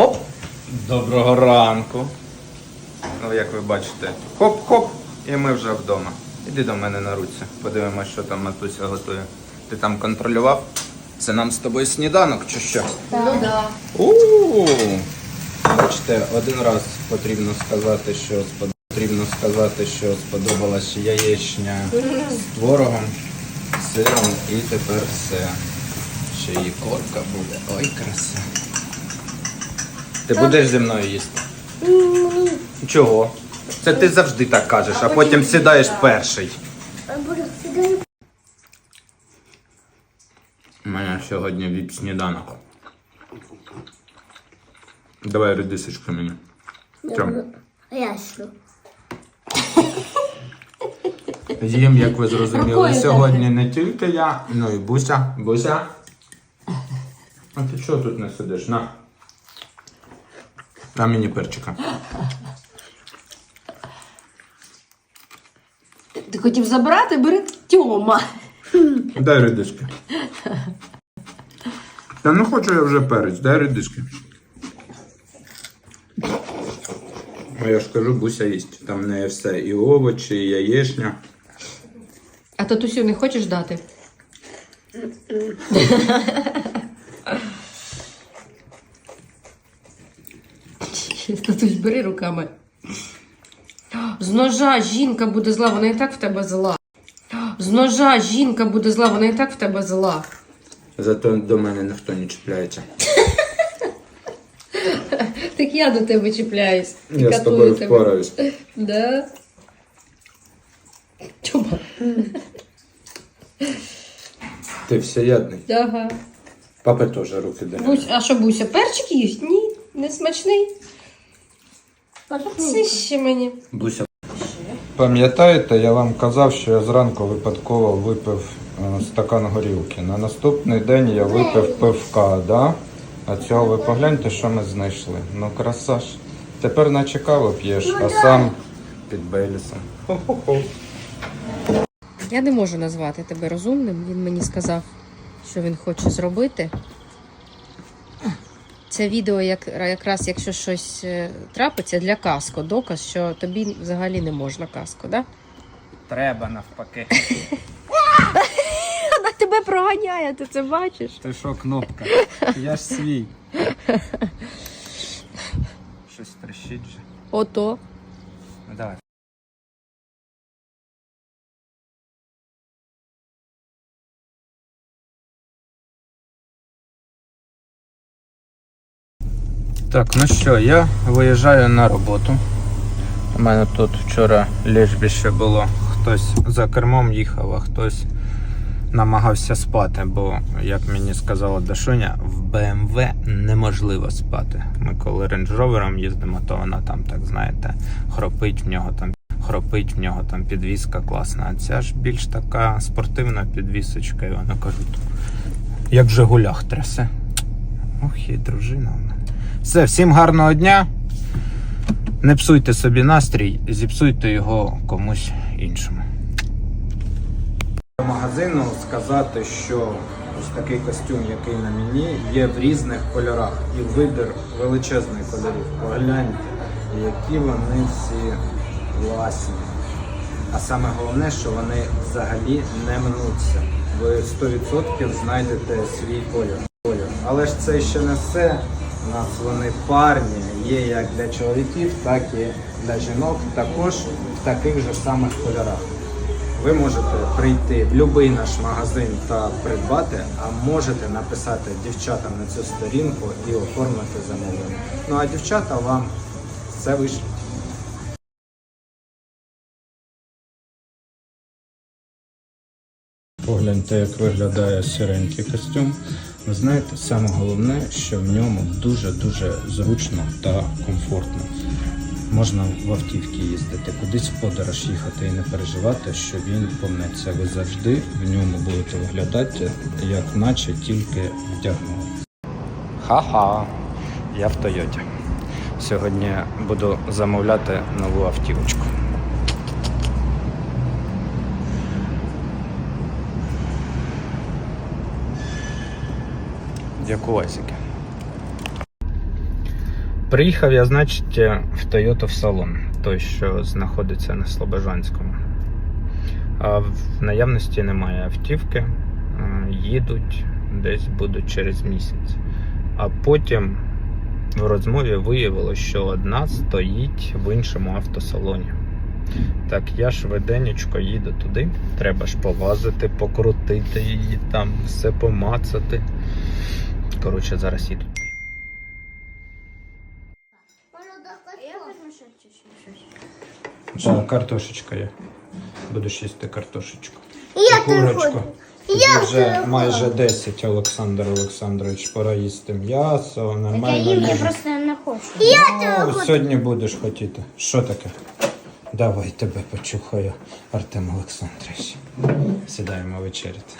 Оп! Доброго ранку. Ну, як ви бачите, хоп-хоп, і ми вже вдома. Іди до мене на руці. Подивимось, що там Матуся готує. Ти там контролював? Це нам з тобою сніданок чи що? Ну да. У Бачите, один раз потрібно сказати, що потрібно сказати, що сподобалась яєчня з творогом, сиром і тепер все. Ще і корка буде. Ой, краса. Ти будеш зі мною їсти? Чого? Це ти завжди так кажеш, а потім сідаєш перший. У мене сьогодні віп сніданок. Давай редисочку мені. Чом? Ясно. Їм, як ви зрозуміли, сьогодні не тільки я, ну і Буся. Буся. А ти чого тут не сидиш? На. На мені перчика. Ти хотів забрати, бери Тьома. Дай редиски. Та не хочу я вже перець, дай редиски. А я ж кажу, Буся їсть. Там в неї все. І овочі, і яєчня. А татусю не хочеш дати? Татусь, бери руками. З ножа жінка буде зла, вона і так в тебе зла. З ножа жінка буде зла, вона і так в тебе зла. Зато до мене ніхто не чіпляється. Так я до тебе чіпляюсь. Я з тобою впораюсь. Да. Чома. Ти всеядний. Ага. Папа теж руки дає. Бусь, а що Буся, перчик їсть? Ні, не смачний. Це ще мені. Буся. Пам'ятаєте, я вам казав, що я зранку випадково випив е, стакан горілки. На наступний день я випив пивка, да? А цього ви погляньте, що ми знайшли. Ну, красаш. Тепер наче каву п'єш, а сам під Бейлісом. Хо-хо-хо. Я не можу назвати тебе розумним. Він мені сказав, що він хоче зробити. Це відео як, якраз, якщо щось е, трапиться для каско, доказ, що тобі взагалі не можна каско, да? Треба навпаки. Вона тебе проганяє, ти це бачиш? Ти що, кнопка? Я ж свій. Щось трещить же. Ото. Ну, Давай. Так, ну що, я виїжджаю на роботу. У мене тут вчора лежбище було. Хтось за кермом їхав, а хтось намагався спати, бо, як мені сказала Дашуня, в БМВ неможливо спати. Ми коли Rover їздимо, то вона там, так знаєте, хропить в нього там. Хропить в нього там підвіска класна. А ця ж більш така спортивна підвісочка, і вона кажуть, як в Жигулях трясе. Ох, і дружина. Все, всім гарного дня. Не псуйте собі настрій, зіпсуйте його комусь іншому. Магазину сказати, що ось такий костюм, який на мені, є в різних кольорах. І вибір величезний кольорів. Погляньте, які вони всі класні. А саме головне, що вони взагалі не мнуться. Ви 100% знайдете свій колір. Але ж це ще не все. У нас вони парні, є як для чоловіків, так і для жінок, також в таких же самих кольорах. Ви можете прийти в будь-який наш магазин та придбати, а можете написати дівчатам на цю сторінку і оформити замовлення. Ну а дівчата вам все вишлють. Погляньте, як виглядає сіренький костюм. Ви знаєте, саме головне, що в ньому дуже-дуже зручно та комфортно. Можна в автівці їздити, кудись в подорож їхати і не переживати, що він помнеться. Ви завжди в ньому будете виглядати, як наче тільки вдягнули. Ха-ха, я в Тойоті. Сьогодні буду замовляти нову автівочку. Дякувайсики. Приїхав я, значить, в Toyota в салон, той, що знаходиться на Слобожанському. А в наявності немає автівки, е, їдуть десь будуть через місяць. А потім в розмові виявилося, що одна стоїть в іншому автосалоні. Так, я швиденечко їду туди. Треба ж полазити, покрутити її там, все помацати. Коротше, зараз їду. Я. Так, картошечка є. Будеш їсти картошечку. Я Курочку. Я вже майже 10, Олександр Олександрович. Пора їсти м'ясо, Так я нормально. їм, я їжу. просто не хочу. Ну, сьогодні будеш хотіти. Що таке? Давай тебе почухаю, Артем Олександрович. Сідаємо вечеряти.